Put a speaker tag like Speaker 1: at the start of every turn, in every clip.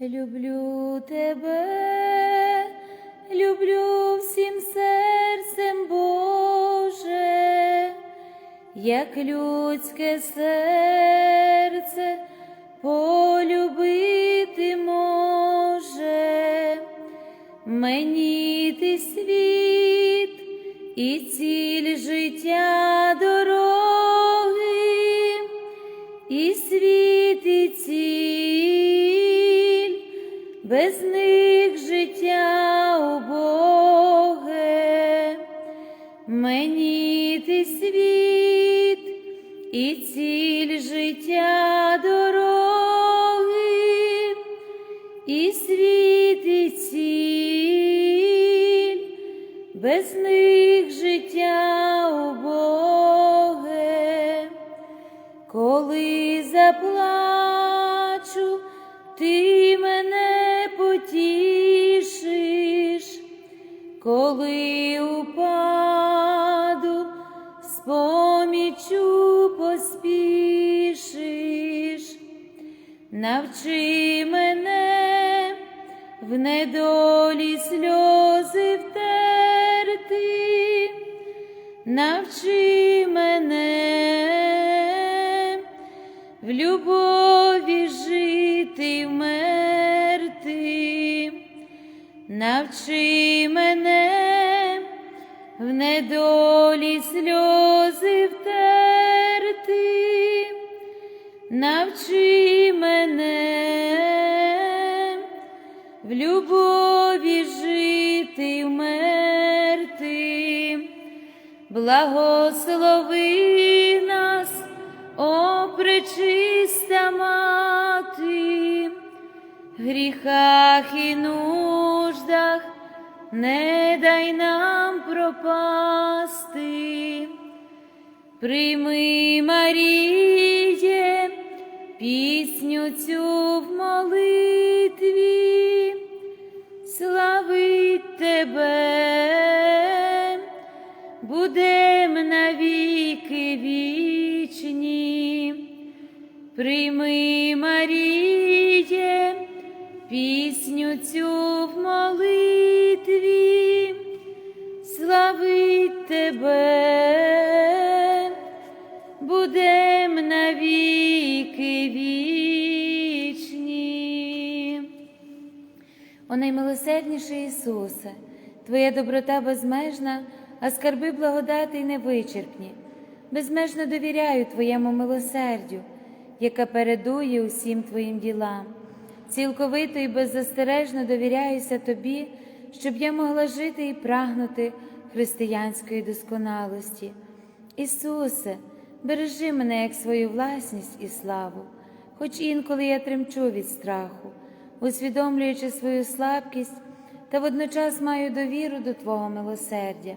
Speaker 1: Люблю тебе, люблю всім серцем Боже, як людське серце полюбити може, мені ти світ і ціль життя дороги, і ціль життя дороги, і світ, і ціль, без них життя убоге. Коли заплачу, навчи мене в недолі сльози втерти, навчи мене в любові жити вмерти, навчи мене в недолі сльози втерти, навчи благослови нас, о пречиста мати, в гріхах і нуждах не дай нам пропасти. Прийми, Маріє, пісню цю в молитві, славить тебе, будем навіки вічні. Прийми, Маріє, пісню цю в молитві, славить тебе, будем навіки вічні. О наймилосердніший Ісусе, Твоя доброта безмежна, а скарби благодати невичерпні. Безмежно довіряю Твоєму милосердю, яка передує усім Твоїм ділам. Цілковито і беззастережно довіряюся Тобі, щоб я могла жити і прагнути християнської досконалості. Ісусе, бережи мене як свою власність і славу, хоч інколи я тремчу від страху, усвідомлюючи свою слабкість та водночас маю довіру до Твого милосердя.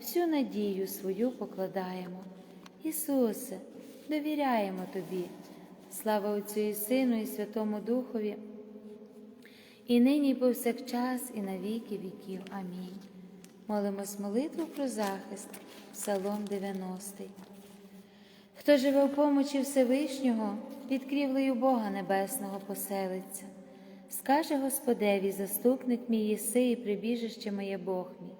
Speaker 1: всю надію свою покладаємо. Ісусе, довіряємо Тобі. Слава Отцю і Сину, і Святому Духові, і нині, і повсякчас, і на віки віків. Амінь. Молимось молитву про захист, Псалом 90. Хто живе в помочі Всевишнього, під крівлею Бога Небесного поселиться, скаже Господеві, заступник мій єси і прибіжище моє Бог мій,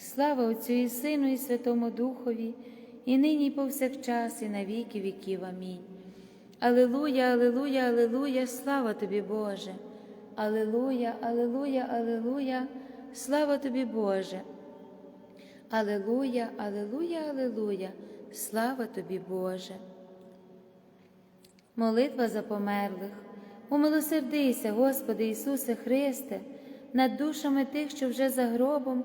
Speaker 1: Слава Отцю і Сину, і Святому Духові, і нині, і повсякчас, і на віки віків. Амінь. Аллилуйя, Аллилуйя, Аллилуйя, слава тобі, Боже. Аллилуйя, Аллилуйя, Аллилуйя, слава тобі, Боже. Аллилуйя, Аллилуйя, Аллилуйя, слава тобі, Боже. Молитва за померлих. Умилосердися, Господи Ісусе Христе, над душами тих, що вже за гробом,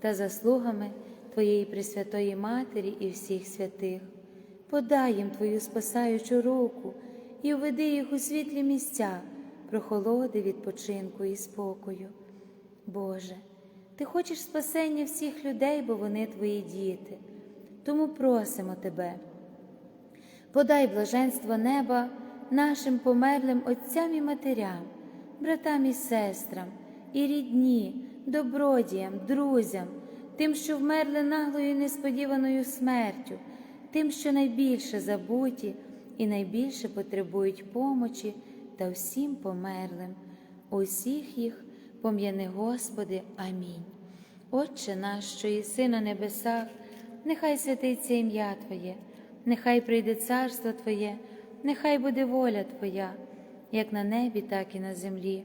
Speaker 1: та заслугами Твоєї Пресвятої Матері і всіх святих. Подай їм Твою спасаючу руку і уведи їх у світлі місця, прохолоди, відпочинку і спокою. Боже, Ти хочеш спасення всіх людей, бо вони Твої діти. Тому просимо Тебе. Подай блаженство неба нашим померлим отцям і матерям, братам і сестрам, і рідні, добродіям, друзям, тим, що вмерли наглою і несподіваною смертю, тим, що найбільше забуті і найбільше потребують помочі та всім померлим. Усіх їх пом'яни, Господи, амінь. Отче наш, що єси на небесах, нехай святиться ім'я Твоє, нехай прийде царство Твоє, нехай буде воля Твоя, як на небі, так і на землі.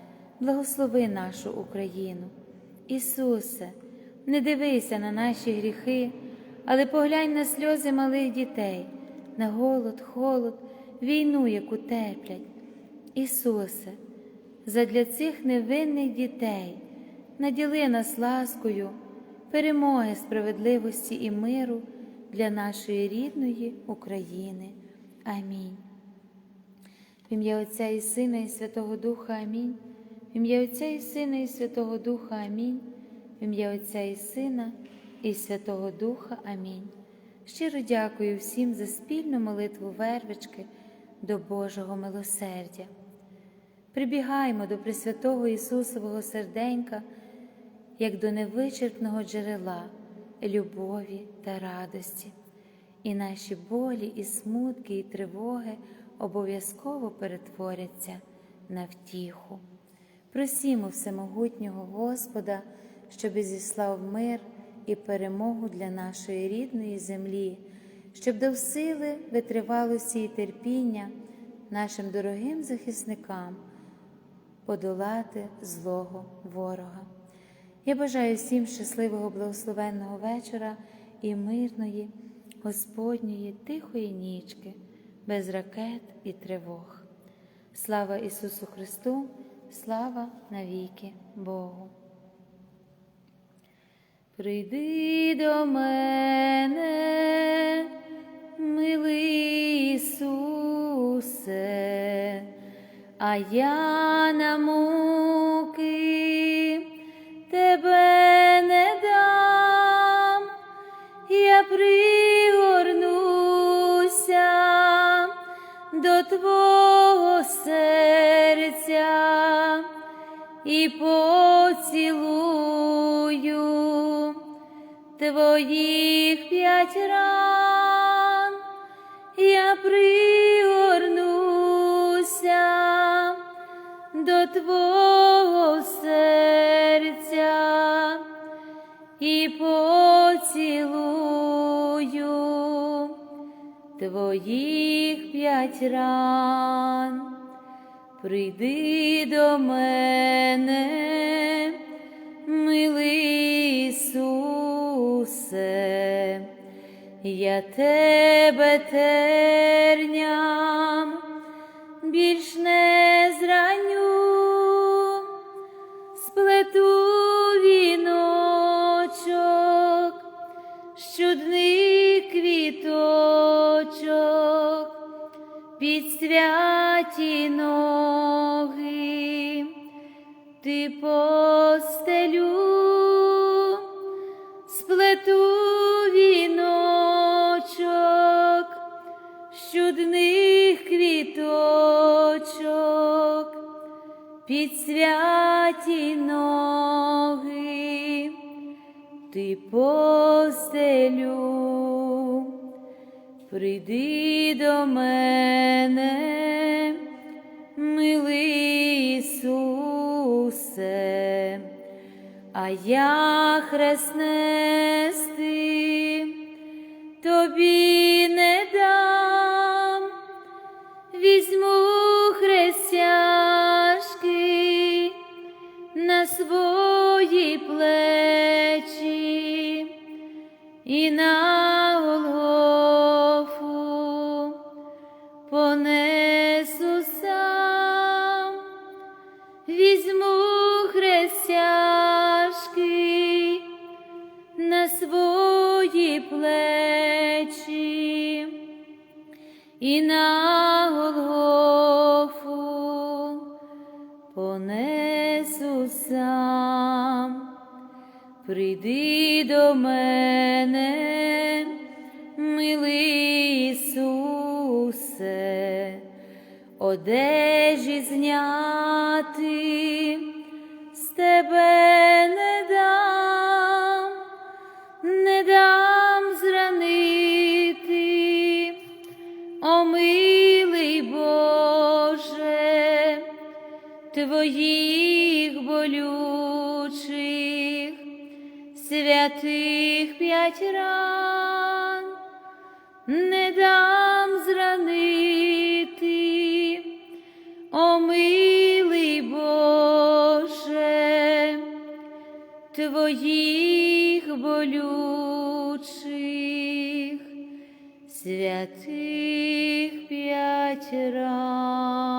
Speaker 1: благослови нашу Україну. Ісусе, не дивися на наші гріхи, але поглянь на сльози малих дітей, на голод, холод, війну, яку теплять. Ісусе, задля цих невинних дітей наділи нас ласкою, перемоги справедливості і миру для нашої рідної України. Амінь. В ім'я Отця і Сина, і Святого Духа Амінь. В ім'я Отця і Сина, і Святого Духа Амінь. В ім'я Отця і Сина, і Святого Духа Амінь. Щиро дякую всім за спільну молитву вервички до Божого милосердя. Прибігаймо до Пресвятого Ісусового серденька, як до невичерпного джерела любові та радості, і наші болі, і смутки, і тривоги обов'язково перетворяться на втіху. Просімо всемогутнього Господа, щоб зіслав мир і перемогу для нашої рідної землі, щоб дав сили, витривалості і терпіння нашим дорогим захисникам подолати злого ворога. Я бажаю всім щасливого, благословенного вечора і мирної, Господньої, тихої нічки, без ракет і тривог. Слава Ісусу Христу! Слава навіки Богу. Прийди до мене, милий Ісусе, а я на муки тебе не дам, я пригорнуся і поцілую Твоїх п'ять ран, я пригорнуся до Твого серця і поцілую Твоїх п'ять ран. Прийди до мене, милий Ісусе, я тебе терням, більш не зраню, сплету віночок, щудний квіточок, під свят святі ноги, ти постелю, сплету віночок, з чудних квіточок, під святі ноги, ти постелю. Прийди до мене, милий Ісусе, а я хреснести тобі і на Голгофу понесу сам. Прийди до мене, милий Ісусе, одежі зняти з тебе твоїх болючих святих п'ять ран не дам зранити, о милий Боже, твоїх болючих святих п'ять ран.